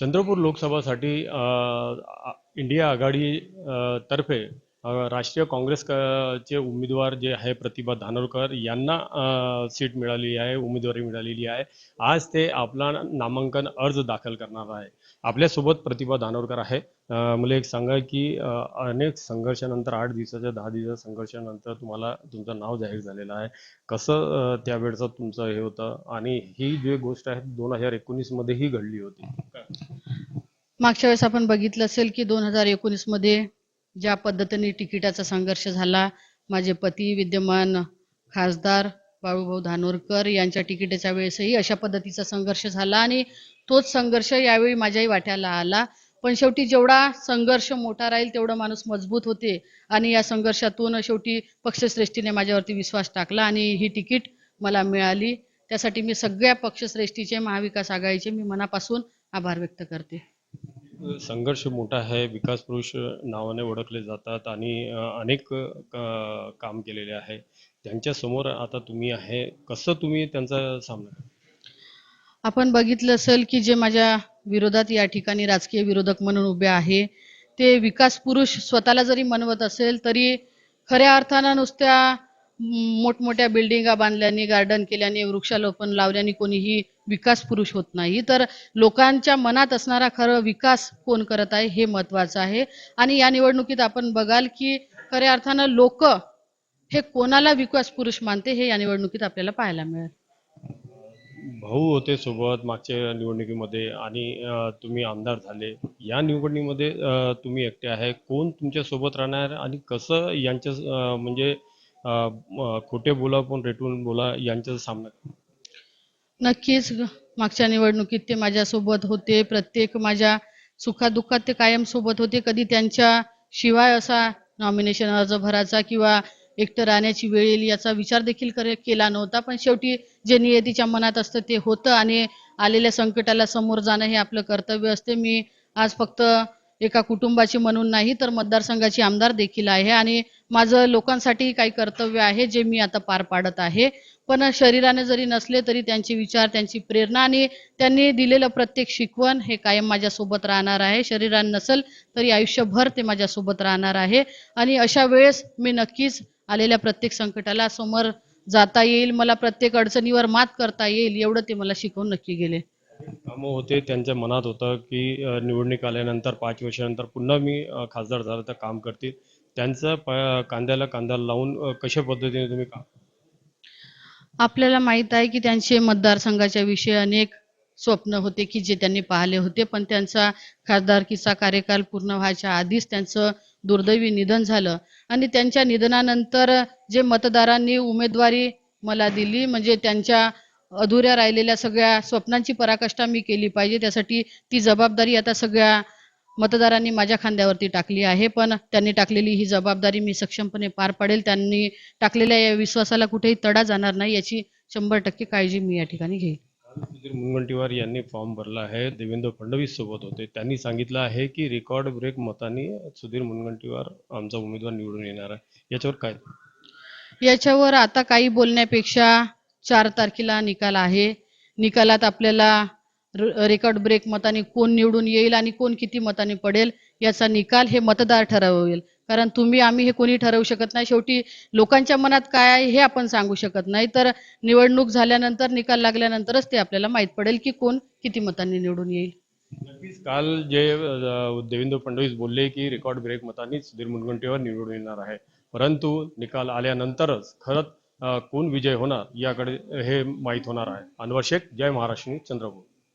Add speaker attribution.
Speaker 1: Chandrapur लोकसभासाठी India आघाडी तर्फे राष्ट्रीय काँग्रेस चे उमेदवार जे आहे प्रतिभा धानोरकर यांना सीट मिळाली आहे उमेदवारी मिळालेली आहे. आज ते आपला नामांकन अर्ज दाखल करणार आहे. आपल्यासोबत प्रतिभा धानोरकर आहे. मला एक सांगा की अनेक संघर्षानंतर आठ दिवसाच्या दहा दिवसाच्या संघर्षानंतर तुम्हाला तुमचं नाव जाहीर झालेलं आहे. कसं अ, त्यावेळचं तुमचं हे होतं? आणि ही जी गोष्ट आहे दोन हजार एकोणीसमध्येही घडली होती.
Speaker 2: मागच्या वेळेस आपण बघितलं असेल की दोन हजार एकोणीसमध्ये ज्या पद्धतीने तिकिटाचा संघर्ष झाला माझे पती विद्यमान खासदार बाळूभाऊ धानोरकर यांच्या तिकिटाच्या वेळेसही अशा पद्धतीचा संघर्ष झाला आणि तोच संघर्ष यावेळी माझ्याही वाट्याला आला. पण शेवटी जेवढा संघर्ष मोठा राहील तेवढं माणूस मजबूत होते आणि या संघर्षातून शेवटी पक्षश्रेष्ठीने माझ्यावरती विश्वास टाकला आणि ही तिकीट मला मिळाली. त्यासाठी मी सगळ्या पक्षश्रेष्ठीचे महाविकास आघाडीचे मी मनापासून आभार व्यक्त करते.
Speaker 1: संघर्ष मोठा आहे विकास पुरुष नावाने ओळखले जातात आणि अनेक काम केलेले आहे. त्यांच्यासमोर आता तुम्ही आहे कसं तुम्ही त्यांचा सामना
Speaker 2: आपण बघितलं असेल की जे माझ्या विरोधात या ठिकाणी राजकीय विरोधक म्हणून उभे आहे ते विकास पुरुष स्वतःला जरी म्हणवत असेल तरी खऱ्या अर्थानं नुसत्या मोठमोठ्या बिल्डिंगा बांधल्याने गार्डन केल्याने वृक्षारोपण लावल्याने कोणीही विकास पुरुष होत नाही. तर लोकांच्या मनात असणारा खरं विकास कोण करत आहे हे महत्वाचं आहे. आणि या निवडणुकीत आपण बघाल की खऱ्या अर्थानं लोक हे कोणाला विकास पुरुष मानते हे या निवडणुकीत आपल्याला पाहायला मिळेल.
Speaker 1: भाऊ होते सोबत मागच्या निवडणुकीमध्ये आणि तुम्ही आमदार झाले. या निवडणुकीमध्ये तुम्ही एकटे आहे. कोण तुमच्यासोबत राहणार आणि कसं यांच्या म्हणजे खोटे बोला पण रेटून बोला यांचा सामना
Speaker 2: नक्कीच. मागच्या निवडणुकीत ते माझ्यासोबत होते. प्रत्येक माझ्या सुखादुःखात ते कायम सोबत होते. कधी त्यांच्या शिवाय असा नॉमिनेशन अर्ज भरायचा किंवा एकटं राहण्याची वेळ येईल याचा विचार देखील करे केला नव्हता. पण शेवटी जे नियतीच्या मनात असतं ते होतं आणि आलेल्या संकटाला समोर जाणं हे आपलं कर्तव्य असते. मी आज फक्त एका कुटुंबाची म्हणून नाही तर मतदारसंघाची आमदार देखील आहे आणि माझं लोकांसाठी काही कर्तव्य आहे जे मी आता पार पाडत आहे. पण शरीराने जरी नसले तरी त्यांचे विचार त्यांची प्रेरणा आणि त्यांनी दिलेलं प्रत्येक शिकवण हे कायम माझ्यासोबत राहणार आहे. शरीराने नसल तरी आयुष्यभर ते माझ्यासोबत राहणार आहे. आणि अशा वेळेस मी नक्कीच आलेल्या प्रत्येक संकटाला समोर जाता येईल. मला प्रत्येक अडचणीवर मात करता येईल एवढं ते मला शिकवून नक्की गेले.
Speaker 1: कामं होते त्यांच्या मनात होतं की निवडणूक आल्यानंतर पाच वर्षानंतर पुन्हा मी खासदार झालं तर काम करतील. त्यांचं कांद्याला कांदा लावून कशा पद्धतीने तुम्ही काम?
Speaker 2: आपल्याला माहीत आहे की त्यांचे मतदारसंघाच्या विषयी अनेक स्वप्न होते की जे त्यांनी पाहिले होते पण त्यांचा खासदारकीचा कार्यकाल पूर्ण व्हायच्या आधीच त्यांचं दुर्दैवी निधन झालं. आणि त्यांच्या निधनानंतर जे मतदारांनी उमेदवारी मला दिली म्हणजे त्यांच्या अधुऱ्या राहिलेल्या सगळ्या स्वप्नांची पराकाष्ठा मी केली पाहिजे त्यासाठी ती जबाबदारी आता सगळ्या मतदारांनी माझ्या खांद्यावरती टाकली आहे पण त्यांनी टाकलेली ही जबाबदारी मी सक्षमपणे पार पाडेल. त्यांनी टाकलेल्या या विश्वासाला कुठेही तडा जाणार नाही याची शंभर टक्के काळजी मी या ठिकाणी घेईन.
Speaker 1: सुधीर मुनगंटीवार यांनी फॉर्म भरला आहे देवेंद्र फडणवीस सोबत होते. त्यांनी सांगितलं आहे की रेकॉर्ड ब्रेक मतांनी सुधीर मुनगंटीवार आमचा उमेदवार निवडून येणार आहे. याच्यावर काय?
Speaker 2: याच्यावर आता काही बोलण्यापेक्षा चार तारखेला निकाल आहे. निकालात आपल्याला रेकॉर्ड ब्रेक मताने कोण निवडून येईल आणि कोण किती मताने पडेल याचा निकाल हे मतदार ठरवेल. कारण तुम्ही आम्ही हे कोणी ठरवू शकत नाही. शेवटी लोकांच्या मनात काय आहे हे आपण सांगू शकत नाही. तर निवडणूक झाल्यानंतर निकाल लागल्यानंतरच ते आपल्याला माहीत पडेल की कोण किती मतांनी निवडून येईल.
Speaker 1: नक्कीच. काल जे देवेंद्र फडणवीस बोलले की रेकॉर्ड ब्रेक मतांनी सुधीर मुनगंटीवर निवडून येणार आहे. परंतु निकाल आल्यानंतरच खरंच कोण विजय होणार याकडे हे माहीत होणार आहे. अनवर शेख जय महाराष्ट्र चंद्रपूर.